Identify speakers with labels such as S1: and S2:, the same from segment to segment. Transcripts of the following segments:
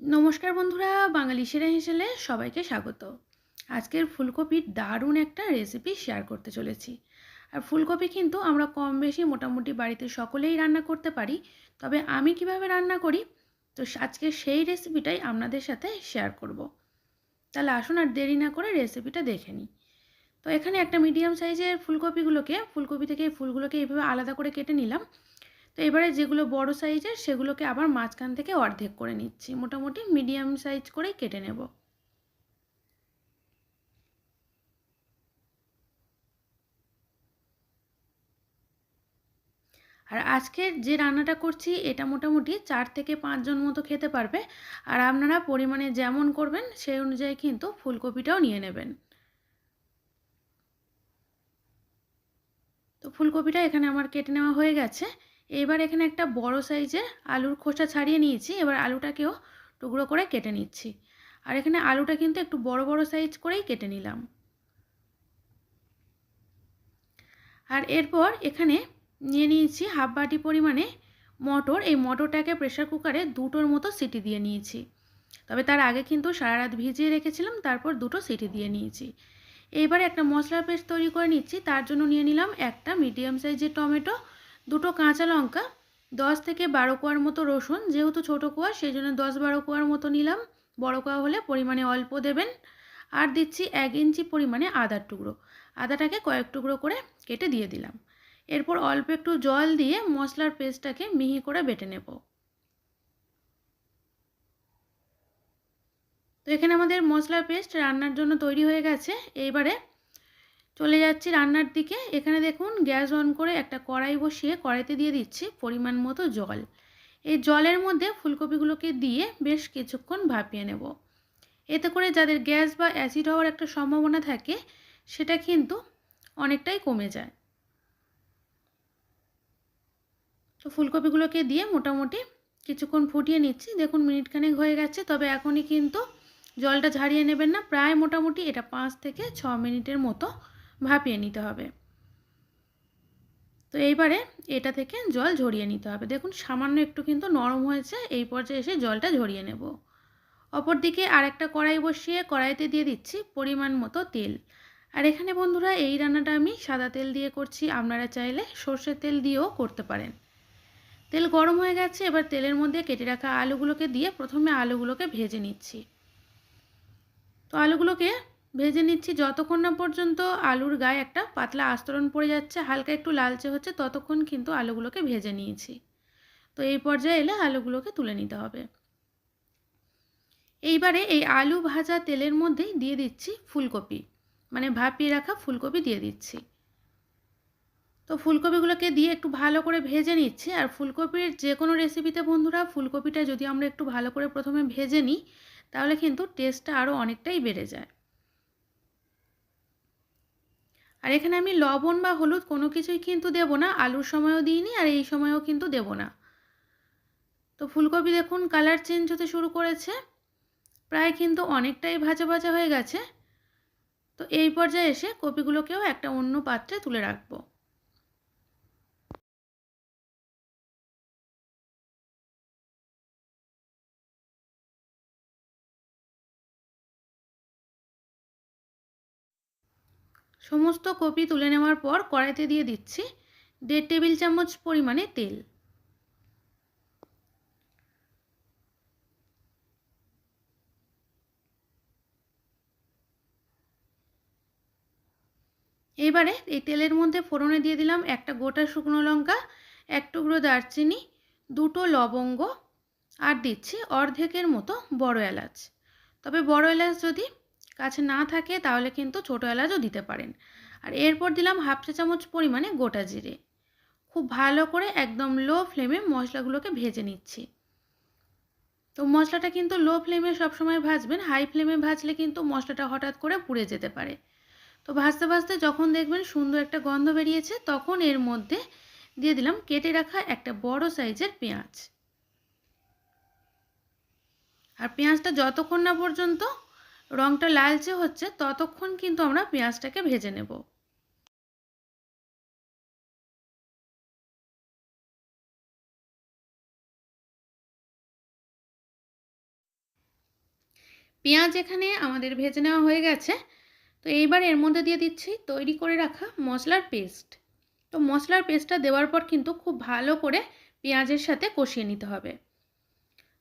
S1: নমস্কার বন্ধুরা, বাঙালি সেরা হিসেলে সবাইকে স্বাগত। আজকের ফুলকপির দারুণ একটা রেসিপি শেয়ার করতে চলেছি। আর ফুলকপি কিন্তু আমরা কম বেশি মোটামুটি বাড়িতে সকলেই রান্না করতে পারি, তবে আমি কীভাবে রান্না করি, তো আজকে সেই রেসিপিটাই আপনাদের সাথে শেয়ার করব। তাহলে আসুন আর দেরি না করে রেসিপিটা দেখে নিই। তো এখানে একটা মিডিয়াম সাইজের ফুলকপিগুলোকে, ফুলকপি থেকে ফুলগুলোকে এইভাবে আলাদা করে কেটে নিলাম। তো এবারে যেগুলো বড় সাইজের, সেগুলোকে আবার মাঝখান থেকে অর্ধেক করে নিচ্ছি। মোটামুটি মিডিয়াম সাইজ করেই কেটে নেব। আর আজকের যে রান্নাটা করছি, এটা মোটামুটি চার থেকে পাঁচজন মতো খেতে পারবে। আর আপনারা পরিমাণে যেমন করবেন, সেই অনুযায়ী কিন্তু ফুলকপিটাও নিয়ে নেবেন। তো ফুলকপিটা এখানে আমার কেটে নেওয়া হয়ে গেছে। এবার এখানে একটা বড় সাইজের আলুর খোসা ছাড়িয়ে নিয়েছি, এবার আলুটাকেও টুকরো করে কেটে নিচ্ছি। আর এখানে আলুটা কিন্তু একটু বড় বড় সাইজ করেই কেটে নিলাম। আর এরপর এখানে নিয়ে নিয়েছি হাফ বাটি পরিমাণে মটর। এই মটরটাকে প্রেশার কুকারে দুটোর মতো সিটি দিয়ে নিয়েছি। তবে তার আগে কিন্তু সারা রাত ভিজিয়ে রেখেছিলাম, তারপর দুটো সিটি দিয়ে নিয়েছি। এইবারে একটা মশলার পেস্ট তৈরি করে নিচ্ছি, তার জন্য নিয়ে নিলাম একটা মিডিয়াম সাইজের টমেটো দুটো কাঁচা লঙ্কা, দশ থেকে বারো কোয়ার মতো রসুন, যেহেতু ছোটো কোয়া সেই জন্য দশ বারো কোয়ার মতো নিলাম। বড় কোয়া হলে পরিমাণে অল্প দেবেন। আর দিচ্ছি এক ইঞ্চি পরিমাণে আদার টুকরো। আদাটাকে কয়েক টুকরো করে কেটে দিয়ে দিলাম। এরপর অল্প একটু জল দিয়ে মশলার পেস্টটাকে মিহি করে বেটে নেব। তো এখানে আমাদের মশলার পেস্ট রান্নার জন্য তৈরি হয়ে গেছে। এইবারে চলে যাচ্ছি রান্নার দিকে। এখানে দেখুন, গ্যাস অন করে একটা কড়াই বসিয়ে কড়াইতে দিয়ে দিচ্ছি পরিমাণ মতো জল। এই জলের মধ্যে ফুলকপিগুলোকে দিয়ে বেশ কিছুক্ষণ ভাপিয়ে নেব। এতে করে যাদের গ্যাস বা অ্যাসিড হওয়ার একটা সম্ভাবনা থাকে, সেটা কিন্তু অনেকটাই কমে যায়। তো ফুলকপিগুলোকে দিয়ে মোটামুটি কিছুক্ষণ ফুটিয়ে নিচ্ছি। দেখুন, মিনিটখানেক হয়ে গেছে, তবে এখনই কিন্তু জলটা ঝাড়িয়ে নেবেন না। প্রায় মোটামুটি এটা পাঁচ থেকে ছ মিনিটের মতো ভাপিয়ে নিতে হবে। তো এইবারে এটা থেকে জল ঝরিয়ে নিতে হবে। দেখুন, সামান্য একটু কিন্তু নরম হয়েছে, এই পর্যায়ে এসে জলটা ঝরিয়ে নেব। অপরদিকে আরেকটা কড়াই বসিয়ে কড়াইতে দিয়ে দিচ্ছি পরিমাণ মতো তেল। আর এখানে বন্ধুরা, এই রান্নাটা আমি সাদা তেল দিয়ে করছি, আপনারা চাইলে সর্ষের তেল দিয়েও করতে পারেন। তেল গরম হয়ে গেছে, এবার তেলের মধ্যে কেটে রাখা আলুগুলোকে দিয়ে প্রথমে আলুগুলোকে ভেজে নিচ্ছি। তো আলুগুলোকে ভেজে নিচ্ছি যতক্ষণ না পর্যন্ত আলুর গায়ে একটা পাতলা আস্তরণ পড়ে যাচ্ছে, হালকা একটু লালচে হচ্ছে, ততক্ষণ কিন্তু আলুগুলোকে ভেজে নিয়েছি। তো এই পর্যায়ে এলে আলুগুলোকে তুলে নিতে হবে। এইবারে এই আলু ভাজা তেলের মধ্যেই দিয়ে দিচ্ছি ফুলকপি মানে ভাপিয়ে রাখা ফুলকপি দিয়ে দিচ্ছি। তো ফুলকপিগুলোকে দিয়ে একটু ভালো করে ভেজে নিচ্ছি, আর ফুলকপির যে কোনো রেসিপিতে বন্ধুরা ফুলকপিটা যদি আমরা একটু ভালো করে প্রথমে ভেজে নিই, তাহলে কিন্তু টেস্টটা আরও অনেকটাই বেড়ে যায়। আর এখানে আমি লবণ বা হলুদ কোনো কিছুই কিন্তু দেব না, আলুর সময়ও দিইনি আর এই সময়ও কিন্তু দেব না। তো ফুলকপি দেখুন কালার চেঞ্জ হতে শুরু করেছে, প্রায় কিন্তু অনেকটাই ভাজা ভাজা হয়ে গেছে। তো এই পর্যায়ে এসে কপিগুলোকেও একটা অন্য পাত্রে তুলে রাখব। সমস্ত কপি তুলে নেওয়ার পর কড়াইতে দিয়ে দিচ্ছি দেড় টেবিল চামচ পরিমাণে তেল। এবারে এই তেলের মধ্যে ফোড়নে দিয়ে দিলাম একটা গোটা শুকনো লঙ্কা, এক টুকরো দারচিনি, দুটো লবঙ্গ আর দিচ্ছি অর্ধেকের মতো বড় এলাচ। তবে বড় এলাচ যদি কাছে না থাকে তাহলে কিন্তু ছোটো এলাচও দিতে পারেন। আর এরপর দিলাম হাফ চা চামচ পরিমাণে গোটা জিরে। খুব ভালো করে একদম লো ফ্লেমে মশলাগুলোকে ভেজে নিচ্ছি। তো মশলাটা কিন্তু লো ফ্লেমে সবসময় ভাজবেন, হাই ফ্লেমে ভাজলে কিন্তু মশলাটা হঠাৎ করে পুড়ে যেতে পারে। তো ভাজতে ভাজতে যখন দেখবেন সুন্দর একটা গন্ধ বেরিয়েছে, তখন এর মধ্যে দিয়ে দিলাম কেটে রাখা একটা বড় সাইজের পেঁয়াজ। আর পেঁয়াজটা যতক্ষণ না পর্যন্ত রঙটা লালচে হচ্ছে, ততক্ষণ কিন্তু আমরা পেঁয়াজটাকে ভেজে নেব। পেঁয়াজ এখানে আমাদের ভেজে নেওয়া হয়ে গেছে। তো এইবার এর মধ্যে দিয়ে দিচ্ছি তৈরি করে রাখা মশলার পেস্ট। তো মশলার পেস্টটা দেওয়ার পর কিন্তু খুব ভালো করে পেঁয়াজের সাথে কষিয়ে নিতে হবে।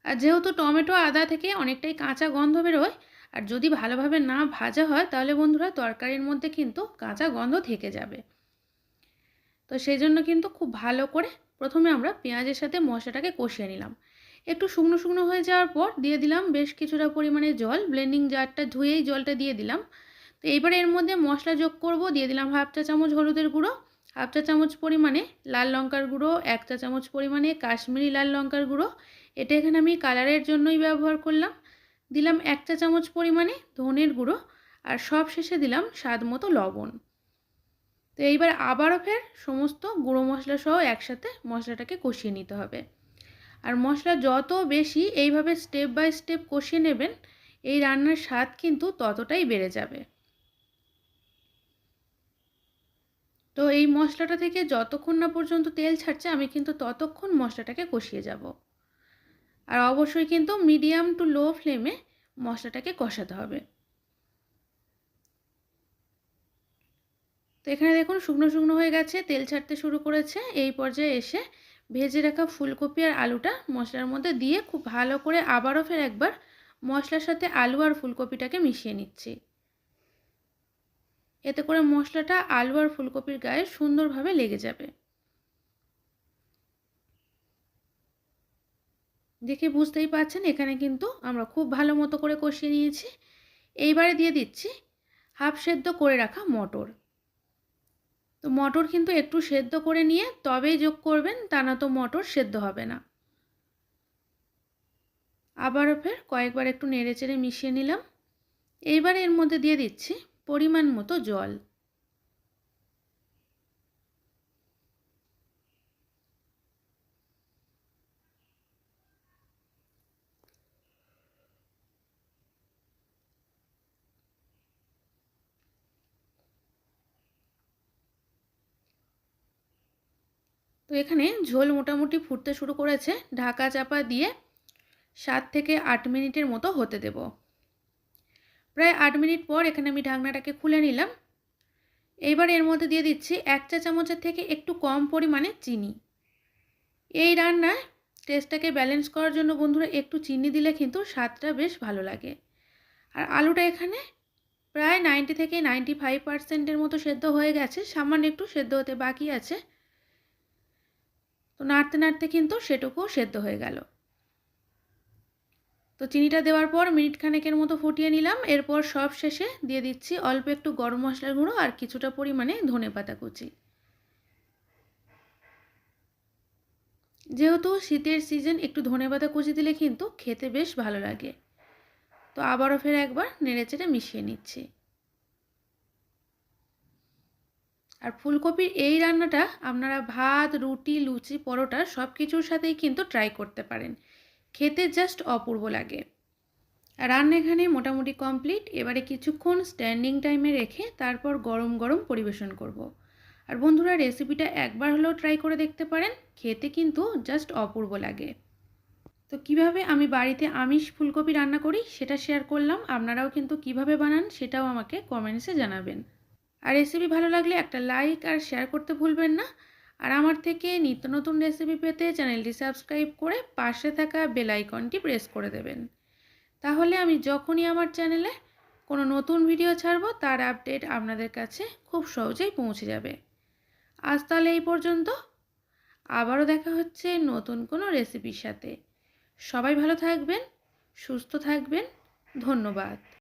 S1: আর যেহেতু টমেটো আদা থেকে অনেকটাই কাঁচা গন্ধ বেরোয় আর যদি ভালোভাবে না ভাজা হয়, তাহলে বন্ধুরা তরকারির মধ্যে কিন্তু কাঁচা গন্ধ থেকে যাবে। তো সেই জন্য কিন্তু খুব ভালো করে প্রথমে আমরা পেঁয়াজের সাথে মশলাটাকে কষিয়ে নিলাম। একটু শুকনো শুকনো হয়ে যাওয়ার পর দিয়ে দিলাম বেশ কিছুটা পরিমাণে জল। ব্লেন্ডিং জারটা ধুয়েই জলটা দিয়ে দিলাম। তো এইবারে এর মধ্যে মশলা যোগ করব, দিয়ে দিলাম হাফ চা চামচ হলুদের গুঁড়ো হাফ চা চামচ পরিমাণে লাল লঙ্কার গুঁড়ো, এক চা চামচ পরিমাণে কাশ্মীরি লাল লঙ্কার গুঁড়ো। এটা এখানে আমি কালারের জন্যই ব্যবহার করলাম। দিলাম এক চা চামচ পরিমাণে ধনের গুঁড়ো আর সব শেষে দিলাম স্বাদ মতো লবণ। তো এইবার আবারও ফের সমস্ত গুঁড়ো মশলা সহ একসাথে মশলাটাকে কষিয়ে নিতে হবে। আর মশলা যত বেশি এইভাবে স্টেপ বাই স্টেপ কষিয়ে নেবেন, এই রান্নার স্বাদ কিন্তু ততটাই বেড়ে যাবে। তো এই মশলাটা থেকে যতক্ষণ না পর্যন্ত তেল ছাড়ছে, আমি কিন্তু ততক্ষণ মশলাটাকে কষিয়ে যাব। আর অবশ্যই কিন্তু মিডিয়াম টু লো ফ্লেমে মশলাটাকে কষাতে হবে। তো এখানে দেখুন শুকনো শুকনো হয়ে গেছে, তেল ছাড়তে শুরু করেছে। এই পর্যায়ে এসে ভেজে রাখা ফুলকপি আর আলুটা মশলার মধ্যে দিয়ে খুব ভালো করে আবারও ফের একবার মশলার সাথে আলু আর ফুলকপিটাকে মিশিয়ে নিচ্ছি। এতে করে মশলাটা আলু আর ফুলকপির গায়ে সুন্দরভাবে লেগে যাবে। দেখে বুঝতেই পাচ্ছেন এখানে কিন্তু আমরা খুব ভালো মতো করে কষিয়ে নিয়েছি। এইবারে দিয়ে দিচ্ছি হাফ সেদ্ধ করে রাখা মটর। তো মটর কিন্তু একটু সেদ্ধ করে নিয়ে তবেই যোগ করবেন, তা না তো মটর সেদ্ধ হবে না। আবারও ফের কয়েকবার একটু নেড়ে চেড়ে মিশিয়ে নিলাম। এইবার এর মধ্যে দিয়ে দিচ্ছি পরিমাণ মতো জল। তো এখানে ঝোল মোটামুটি ফুটতে শুরু করেছে। ঢাকা চাপা দিয়ে সাত থেকে আট মিনিটের মতো হতে দেব। প্রায় আট মিনিট পর এখানে আমি ঢাকনাটাকে খুলে নিলাম। এইবার এর মধ্যে দিয়ে দিচ্ছি এক চা চামচের থেকে একটু কম পরিমাণে চিনি। এই রান্নায় টেস্টটাকে ব্যালেন্স করার জন্য বন্ধুরা একটু চিনি দিলে কিন্তু স্বাদটা বেশ ভালো লাগে। আর আলুটা এখানে প্রায় নাইনটি থেকে নাইনটি ফাইভ পার্সেন্টের মতো সেদ্ধ হয়ে গেছে। সামান্য একটু সেদ্ধ হতে বাকি আছে। তো নাড়তে নাড়তে কিন্তু সেটুকুও সেদ্ধ হয়ে গেল। তো চিনিটা দেওয়ার পর মিনিট খানেকের মতো ফুটিয়ে নিলাম। এরপর সব শেষে দিয়ে দিচ্ছি অল্প একটু গরম মশলার গুঁড়ো আর কিছুটা পরিমাণে ধনে পাতা কুচি। যেহেতু শীতের সিজন, একটু ধনে পাতা কুচি দিলে কিন্তু খেতে বেশ ভালো লাগে। তো আবারও ফের একবার নেড়েচেড়ে মিশিয়ে নিচ্ছি। আর ফুলকপির এই রান্নাটা আপনারা ভাত, রুটি, লুচি, পরোটা সব কিছুর সাথেই কিন্তু ট্রাই করতে পারেন। খেতে জাস্ট অপূর্ব লাগে। রান্না এখানে মোটামুটি কমপ্লিট এবারে কিছুক্ষণ স্ট্যান্ডিং টাইমে রেখে তারপর গরম গরম পরিবেশন করব। আর বন্ধুরা রেসিপিটা একবার হলেও ট্রাই করে দেখতে পারেন। খেতে কিন্তু জাস্ট অপূর্ব লাগে। তো কীভাবে আমি বাড়িতে আমিষ ফুলকপি রান্না করি সেটা শেয়ার করলাম। আপনারাও কিন্তু কীভাবে বানান সেটাও আমাকে কমেন্টসে জানাবেন। আর রেসিপি ভালো লাগলে একটা লাইক আর শেয়ার করতে ভুলবেন না। আর আমার থেকে নিত্য নতুন রেসিপি পেতে চ্যানেলটি সাবস্ক্রাইব করে পাশে থাকা বেল আইকনটি প্রেস করে দেবেন। তাহলে আমি যখনই আমার চ্যানেলে কোনো নতুন ভিডিও ছাড়বো, তার আপডেট আপনাদের কাছে খুব সহজেই পৌঁছে যাবে। আজ তাহলে এই পর্যন্ত। আবারও দেখা হচ্ছে নতুন কোনো রেসিপির সাথে। সবাই ভালো থাকবেন, সুস্থ থাকবেন। ধন্যবাদ।